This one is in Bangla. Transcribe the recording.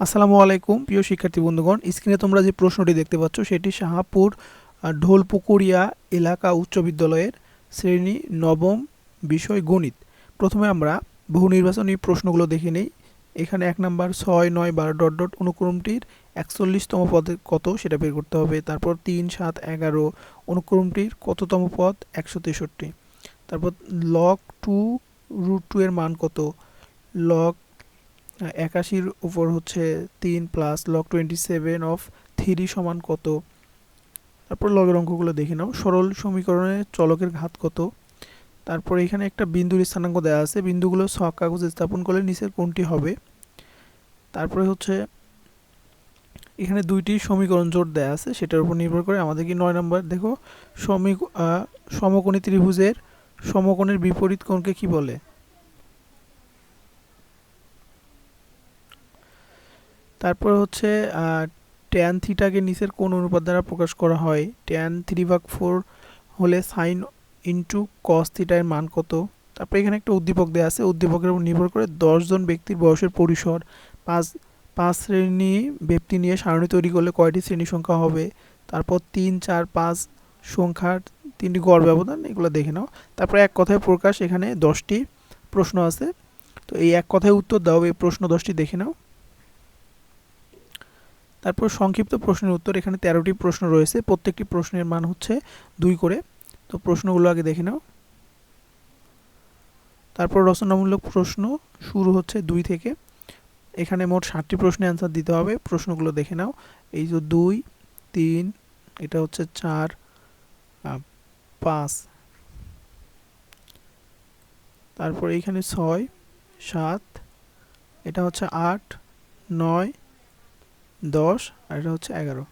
আসসালামু আলাইকুম, প্রিয় শিক্ষার্থী বন্ধুগণ। স্ক্রিনে তোমরা যে প্রশ্নটি দেখতে পাচ্ছ, সেটি শাহাপুর ঢোলপুকুরিয়া এলাকা উচ্চ বিদ্যালয়ের শ্রেণি নবম বিষয় গণিত। প্রথমে আমরা বহু নির্বাচনী প্রশ্নগুলো দেখে নেই। এখানে এক নাম্বার ছয় নয় বারো ডট ডট অনুক্রমটির একচল্লিশতম পদে কত সেটা বের করতে হবে। তারপর তিন সাত এগারো অনুক্রমটির কততম পদ? একশো তেষট্টি। তারপর লক টু রুট টু এর মান কত? লগ একাশির উপর হচ্ছে তিন plus log twenty seven of three সমান কত? তারপর লগের অঙ্কগুলো দেখে নাও। সরল সমীকরণে চলকের ঘাত কত? তারপর এখানে একটা বিন্দুর স্থানাঙ্ক দেওয়া আছে। বিন্দুগুলো ছক কাগজে স্থাপন করলে নিচের কোনটি হবে? তারপরে হচ্ছে এখানে দুইটি সমীকরণ জোট দেওয়া আছে, সেটার উপর নির্ভর করে আমাদের কি নয় নম্বর? দেখো সমী সমকোণী ত্রিভুজের সমকোণের বিপরীত কোণকে কি বলে? তারপর হচ্ছে ট্যান থিটাকে নিচের কোন অনুপাত দ্বারা প্রকাশ করা হয়? ট্যান থ্রি ভাগ ফোর হলে সাইন ইন্টু কস থিটার মান কত? তারপর এখানে একটা উদ্দীপক দেওয়া আছে, উদ্দীপকের উপর নির্ভর করে দশজন ব্যক্তির বয়সের পরিসর। পাঁচ পাঁচ শ্রেণি ব্যক্তি নিয়ে সারণী তৈরি করলে কয়টি শ্রেণি সংখ্যা হবে? তারপর তিন, চার, পাঁচ সংখ্যার তিনটি গড় ব্যবধান, এগুলো দেখে নাও। তারপর এক কথায় প্রকাশ, এখানে দশটি প্রশ্ন আছে। তো এই এক কথায় উত্তর দাও, এই প্রশ্ন দশটি দেখে নাও। তারপর সংক্ষিপ্ত প্রশ্নের উত্তর, এখানে তেরোটি প্রশ্ন রয়েছে। প্রত্যেকটি প্রশ্নের মান হচ্ছে দুই করে। তো প্রশ্নগুলো আগে দেখে নাও। তারপর রচনামূলক প্রশ্ন শুরু হচ্ছে দুই থেকে। এখানে মোট ষাটটি প্রশ্নের অ্যান্সার দিতে হবে। প্রশ্নগুলো দেখে নাও। এই যে দুই, তিন, এটা হচ্ছে চার পাঁচ। তারপর এইখানে ছয়, সাত, এটা হচ্ছে আট, নয় দশ আর এটা হচ্ছে এগারো।